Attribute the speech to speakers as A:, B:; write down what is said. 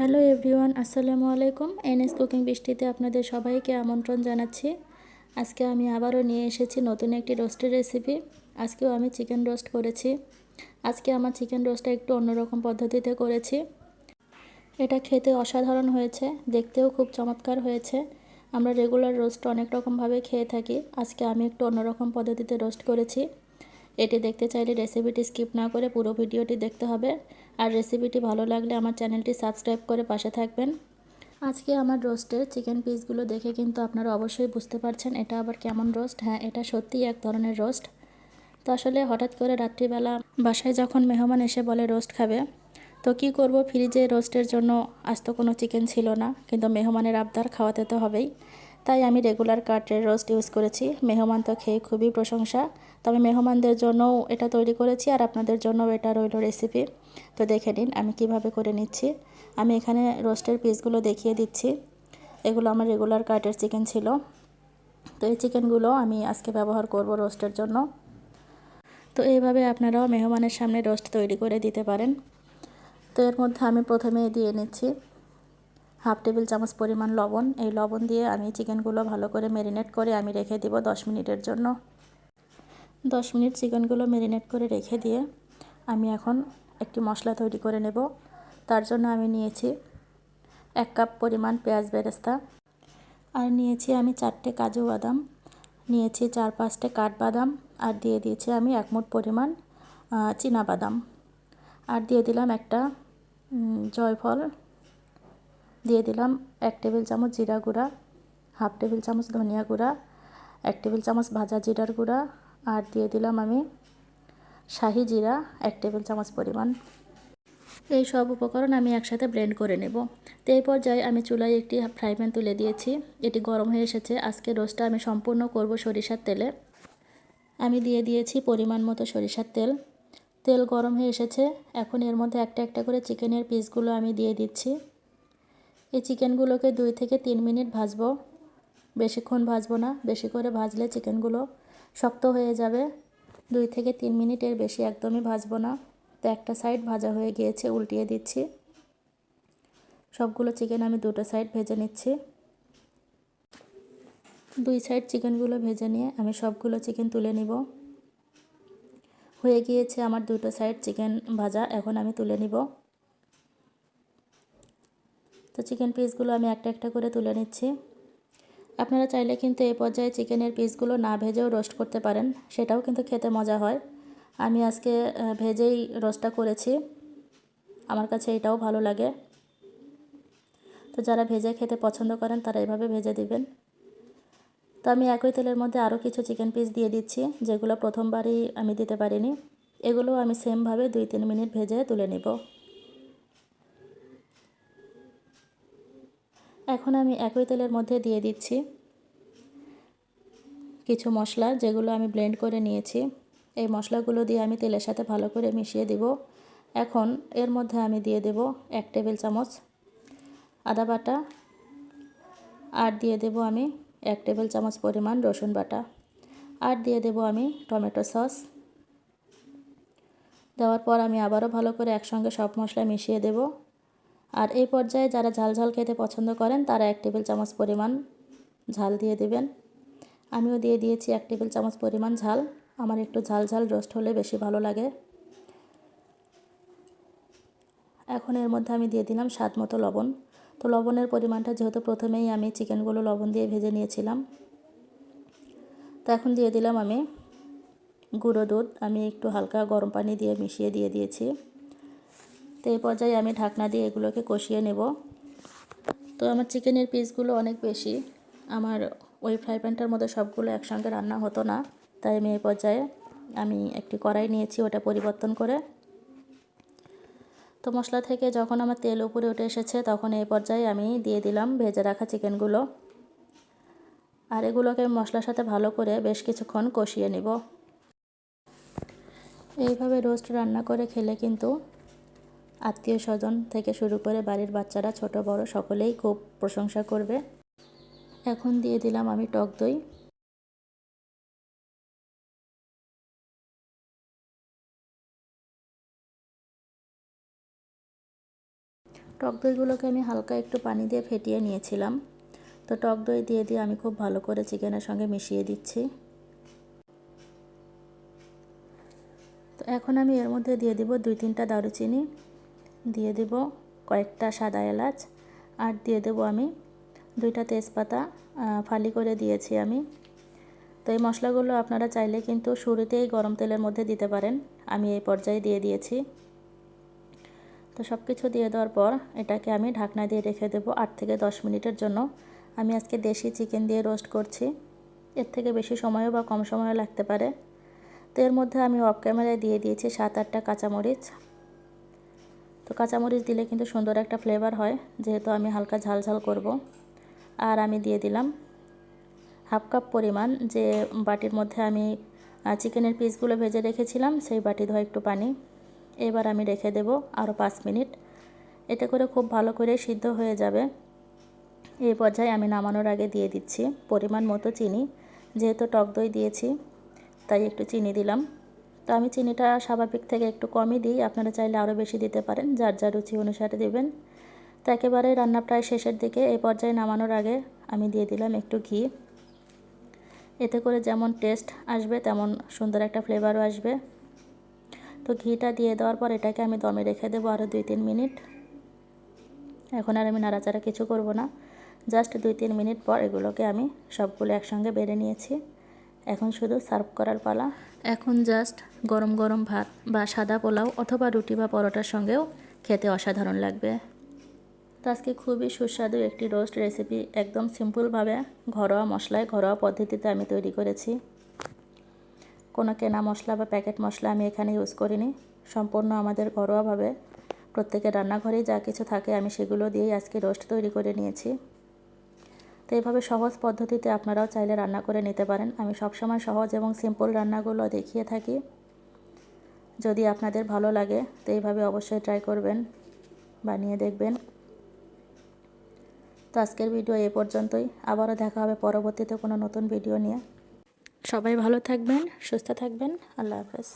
A: Hello everyone, আসসালামু আলাইকুম। NS cooking বৃষ্টিতে আপনাদের সবাইকে আমন্ত্রণ জানাচ্ছি। আজকে আমি আবারও নিয়ে এসেছি নতুন একটি রোস্টের রেসিপি। আজকেও আমি চিকেন রোস্ট করেছি। আজকে আমার চিকেন রোস্টটা একটু অন্যরকম পদ্ধতিতে করেছি। এটা খেতে অসাধারণ হয়েছে, দেখতেও খুব চমৎকার হয়েছে। আমরা রেগুলার রোস্ট অনেক রকমভাবে খেয়ে থাকি। আজকে আমি একটু অন্যরকম পদ্ধতিতে রোস্ট করেছি। এটি দেখতে চাইলে রেসিপিটি স্কিপ না করে পুরো ভিডিওটি দেখতে হবে। আর রেসিপিটি ভালো লাগলে আমার চ্যানেলটি সাবস্ক্রাইব করে পাশে থাকবেন। আজকে আমার রোস্টের চিকেন পিসগুলো দেখে কিন্তু আপনারা অবশ্যই বুঝতে পারছেন এটা আবার কেমন রোস্ট হ্যাঁ এটা সত্যিই এক ধরনের রোস্ট তো আসলে হঠাৎ করে রাত্রিবেলা বাসায় যখন মেহমান এসে বলে রোস্ট খাবে, তো কি করব? ফ্রিজে রোস্টের জন্য আজ তো কোনো চিকেন ছিল না, কিন্তু মেহমানের আবদার খাওয়াতে তো হবেই। তাই আমি রেগুলার কাটের রোস্ট ইউজ করেছি। মেহমান তো খেয়ে খুবই প্রশংসা। তবে মেহমানদের জন্যও এটা তৈরি করেছি আর আপনাদের জন্যও এটা রইল রেসিপি তো দেখে নিন আমি কীভাবে করে নিচ্ছি। আমি এখানে রোস্টের পিসগুলো দেখিয়ে দিচ্ছি। এগুলো আমার রেগুলার কাটের চিকেন ছিল। তো এই চিকেনগুলো আমি আজকে ব্যবহার করব রোস্টের জন্য। তো এইভাবে আপনারাও মেহমানের সামনে রোস্ট তৈরি করে দিতে পারেন। তো এর মধ্যে আমি প্রথমে দিয়ে নিচ্ছি। হাফ টেবিল চামচ পরিমাণ লবণ। এই লবণ দিয়ে আমি চিকেনগুলো ভালো করে ম্যারিনেট করে আমি রেখে দিব দশ মিনিটের জন্য। দশ মিনিট চিকেনগুলো ম্যারিনেট করে রেখে দিয়ে আমি এখন একটি মশলা তৈরি করে নেব। তার জন্য আমি নিয়েছি এক কাপ পরিমাণ পেঁয়াজ বেরেস্তা। আর নিয়েছি আমি চারটে কাজু বাদাম। নিয়েছি চার পাঁচটা কাঠবাদাম। আর দিয়ে দিয়েছি আমি এক মুঠ পরিমাণ বাদাম। আর দিয়ে দিলাম একটা জয়ফল। দিয়ে দিলাম এক টেবিল চামচ জিরা গুঁড়া, হাফ টেবিল চামচ ধনিয়া গুঁড়া, এক টেবিল চামচ ভাজা জিরার গুঁড়া আর দিয়ে দিলাম আমি শাহি জিরা এক টেবিল চামচ পরিমাণ। এই সব উপকরণ আমি একসাথে ব্লেন্ড করে নেব। তো এই পর্যায়ে আমি চুলায় একটি ফ্রাই প্যান তুলে দিয়েছি। এটি গরম হয়ে এসেছে। আজকে রোস্টটা আমি সম্পূর্ণ করব সরিষার তেলে। আমি দিয়ে দিয়েছি পরিমাণ মতো সরিষার তেল। তেল গরম হয়ে এসেছে। এখন এর মধ্যে একটা একটা করে চিকেনের পিসগুলো আমি দিয়ে দিচ্ছি। এই চিকেনগুলোকে দুই থেকে তিন মিনিট ভাজবো। বেশিক্ষণ ভাজবো না, বেশি করে ভাজলে চিকেনগুলো শক্ত হয়ে যাবে। দুই থেকে তিন মিনিটের বেশি একদমই ভাজবো না। তো একটা সাইড ভাজা হয়ে গিয়েছে, উল্টিয়ে দিচ্ছি। সবগুলো চিকেন আমি দুটো সাইড ভেজে নিচ্ছি। দুই সাইড চিকেনগুলো ভেজে নিয়ে আমি সবগুলো চিকেন তুলে নিব। হয়ে গিয়েছে আমার দুটো সাইড চিকেন ভাজা, এখন আমি তুলে নিব। তো চিকেন পিসগুলো আমি একটা একটা করে তুলে নিচ্ছি। আপনারা চাইলে কিন্তু এই পর্যায়ে চিকেনের পিসগুলো না ভেজেও রোস্ট করতে পারেন, সেটাও কিন্তু খেতে মজা হয়। আমি আজকে ভেজেই রোস্টটা করেছি। আমার কাছে এটাও ভালো লাগে। তো যারা ভেজে খেতে পছন্দ করেন, তারা এভাবে ভেজে দিবেন। তো আমি একই তেলের মধ্যে আরও কিছু চিকেন পিস দিয়ে দিচ্ছি, যেগুলো প্রথমবারই আমি দিতে পারিনি। এগুলো আমি সেমভাবে দুই তিন মিনিট ভেজে তুলে নিব। এখন আমি একই তেলের মধ্যে দিয়ে দিচ্ছি কিছু মশলা যেগুলো আমি ব্লেন্ড করে নিয়েছি। এই মশলাগুলো দিয়ে আমি তেলের সাথে ভালো করে মিশিয়ে দেব। এখন এর মধ্যে আমি দিয়ে দেব এক টেবিল চামচ আদা বাটা আর দিয়ে দেব আমি এক টেবিল চামচ পরিমাণ রসুন বাটা আর দিয়ে দেব আমি টমেটো সস। দেওয়ার পর আমি আবারও ভালো করে একসঙ্গে সব মশলা মিশিয়ে দেব। আর এই পর্যায়ে যারা ঝাল ঝাল খেতে পছন্দ করেন, তারা এক টেবিল চামচ পরিমাণ ঝাল দিয়ে দেবেন। আমিও দিয়ে দিয়েছি এক টেবিল চামচ পরিমাণ ঝাল। আমার একটু ঝাল ঝাল রোস্ট হলে বেশি ভালো লাগে। এখন এর মধ্যে আমি দিয়ে দিলাম স্বাদ মতো লবণ। তো লবণের পরিমাণটা যেহেতু প্রথমেই আমি চিকেনগুলো লবণ দিয়ে ভেজে নিয়েছিলাম, তো এখন দিয়ে দিলাম আমি গুঁড়ো দুধ। আমি একটু হালকা গরম পানি দিয়ে মিশিয়ে দিয়ে দিয়েছি। তো এই পর্যায়ে আমি ঢাকনা দিয়ে এগুলোকে কষিয়ে নেব। তো আমার চিকেনের পিসগুলো অনেক বেশি। আমার ওই ফ্রাই প্যানটার মধ্যে সবগুলো একসঙ্গে রান্না হতো না। তাই আমি এই পর্যায়ে আমি একটি কড়াই নিয়েছি, ওটা পরিবর্তন করে। তো মশলা থেকে যখন আমার তেল উপরে উঠে এসেছে, তখন এই পর্যায়ে আমি দিয়ে দিলাম ভেজে রাখা চিকেনগুলো। আর এগুলোকে মশলার সাথে ভালো করে বেশ কিছুক্ষণ কষিয়ে নিব। এইভাবে রোস্ট রান্না করে খেলে কিন্তু আত্মীয় স্বজন থেকে শুরু করে বাড়ির বাচ্চারা, ছোট, বড়, সকলেই খুব প্রশংসা করবে। এখন দিয়ে দিলাম আমি টক দই। টক দইগুলোকে আমি হালকা একটু পানি দিয়ে ফেটিয়ে নিয়েছিলাম। তো টক দই দিয়ে দিয়ে আমি খুব ভালো করে চিকেনের সঙ্গে মিশিয়ে দিচ্ছি। তো এখন আমি এর মধ্যে দিয়ে দিব দুই তিনটা দারুচিনি। দিয়ে দিব কয়েকটা সাদা এলাচ আর দিয়ে দেবো আমি দুইটা তেজপাতা ফালি করে দিয়েছি আমি। তো এই মশলাগুলো আপনারা চাইলে কিন্তু শুরুতেই গরম তেলের মধ্যে দিতে পারেন। আমি এই পর্যায়ে দিয়ে দিয়েছি। তো সব কিছু দিয়ে দেওয়ার পর এটাকে আমি ঢাকনা দিয়ে রেখে দেবো আট থেকে দশ মিনিটের জন্য। আমি আজকে দেশি চিকেন দিয়ে রোস্ট করছি। এর থেকে বেশি সময়ও বা কম সময়ও লাগতে পারে। তো এর মধ্যে আমি অফ ক্যামেরায় দিয়ে দিয়েছি সাত আটটা কাঁচামরিচ। তো কাঁচামরিচ দিলে কিন্তু সুন্দর একটা ফ্লেভার হয়, যেহেতু আমি হালকা ঝাল ঝাল করব। আর আমি দিয়ে দিলাম হাফ কাপ পরিমাণ যে বাটির মধ্যে আমি চিকেনের পিসগুলো ভেজে রেখেছিলাম, সেই বাটি ধোয়া একটু পানি। এবার আমি রেখে দেব আরও পাঁচ মিনিট। এতে করে খুব ভালো করে সিদ্ধ হয়ে যাবে। এই পর্যায়ে আমি নামানোর আগে দিয়ে দিচ্ছি পরিমাণ মতো চিনি, যেহেতু টক দই দিয়েছি, তাই একটু চিনি দিলাম। তো আমি চিনিটা স্বাভাবিক থেকে একটু কমই দিই, আপনারা চাইলে আরও বেশি দিতে পারেন, যার যার রুচি অনুসারে দেবেন। তো একেবারে রান্না প্রায় শেষের দিকে, এই পর্যায়ে নামানোর আগে আমি দিয়ে দিলাম একটু ঘি। এতে করে যেমন টেস্ট আসবে, তেমন সুন্দর একটা ফ্লেভারও আসবে। তো ঘিটা দিয়ে দেওয়ার পর এটাকে আমি দমে রেখে দেবো আরও দুই তিন মিনিট। এখন আর আমি নাড়াচাড়া কিছু করব না, জাস্ট দুই তিন মিনিট পর এগুলোকে আমি সবগুলো একসঙ্গে বেড়ে নিয়েছি। এখন শুধু সার্ভ করার পালা। এখন জাস্ট গরম গরম ভাত বা সাদা পোলাও অথবা রুটি বা পরোটার সঙ্গেও খেতে অসাধারণ লাগবে। তো আজকে খুবই সুস্বাদু একটি রোস্ট রেসিপি একদম সিম্পলভাবে ঘরোয়া মশলায়, ঘরোয়া পদ্ধতিতে আমি তৈরি করেছি। কোনো কেনা মশলা বা প্যাকেট মশলা আমি এখানে ইউজ করিনি। সম্পূর্ণ আমাদের ঘরোয়াভাবে প্রত্যেকের রান্নাঘরেই যা কিছু থাকে আমি সেগুলো দিয়েই আজকে রোস্ট তৈরি করে নিয়েছি। তো এইভাবে সহজ পদ্ধতিতে আপনারাও চাইলে রান্না করে নিতে পারেন। আমি সবসময় সহজ এবং সিম্পল রান্নাগুলো দেখিয়ে থাকি। যদি আপনাদের ভালো লাগে, তো এইভাবে অবশ্যই ট্রাই করবেন, বানিয়ে দেখবেন। তো আজকের ভিডিও এ পর্যন্তই। আবারও দেখা হবে পরবর্তীতে কোনো নতুন ভিডিও নিয়ে। সবাই ভালো থাকবেন, সুস্থ থাকবেন। আল্লাহ হাফেজ।